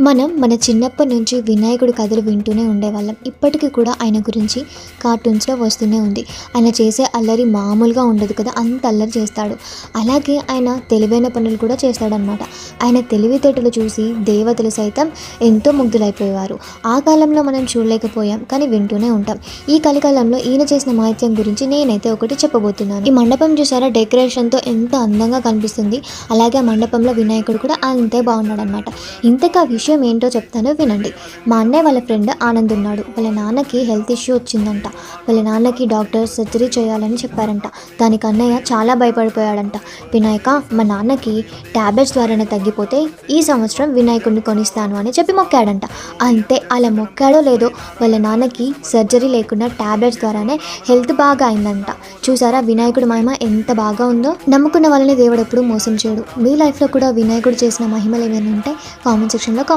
మనం మన చిన్నప్పటి నుంచి వినాయకుడి కథలు వింటూనే ఉండేవాళ్ళం. ఇప్పటికీ కూడా ఆయన గురించి కార్టూన్స్లో వస్తూనే ఉంది. ఆయన చేసే అల్లరి మామూలుగా ఉండదు కదా అంత అల్లరి చేస్తాడు. అలాగే ఆయన తెలివైన పనులు కూడా చేస్తాడనమాట ఆయన తెలివితేటలు చూసి దేవతలు సైతం ఎంతో ముగ్ధులైపోయేవారు. ఆ కాలంలో మనం చూడలేకపోయాం కానీ వింటూనే ఉంటాం. ఈ కలికాలంలో ఈయన చేసిన మాహిత్యం గురించి నేనైతే ఒకటి చెప్పబోతున్నాను. ఈ మండపం చూసారా? డెకరేషన్తో ఎంత అందంగా కనిపిస్తుంది. అలాగే ఆ మండపంలో వినాయకుడు కూడా అంతే బాగున్నాడనమాట ఇంతగా ఇంతకా విషయం ఏంటో చెప్తాను వినండి. మా అన్నయ్య వాళ్ళ ఫ్రెండ్ ఆనంద్ ఉన్నాడు. వాళ్ళ నాన్నకి హెల్త్ ఇష్యూ వచ్చిందంట. వాళ్ళ నాన్నకి డాక్టర్ సర్జరీ చేయాలని చెప్పారంట. దానికి అన్నయ్య చాలా భయపడిపోయాడంట. వినాయక మా నాన్నకి ట్యాబ్లెట్స్ ద్వారానే తగ్గిపోతే ఈ సంవత్సరం వినాయకుడిని కొనిస్తాను అని చెప్పి మొక్కాడంట. అంతే అలా మొక్కాడో లేదో వాళ్ళ నాన్నకి సర్జరీ లేకుండా ట్యాబ్లెట్స్ ద్వారానే హెల్త్ బాగా అయిందంట. చూసారా వినాయకుడి మహిమ ఎంత బాగా ఉందో? నమ్ముకున్న వాళ్ళని దేవుడు ఎప్పుడు మోసం చేయడు. మీ లైఫ్లో కూడా వినాయకుడు చేసిన మహిమలు ఏమైనా ఉంటే కామెంట్ సెక్షన్లో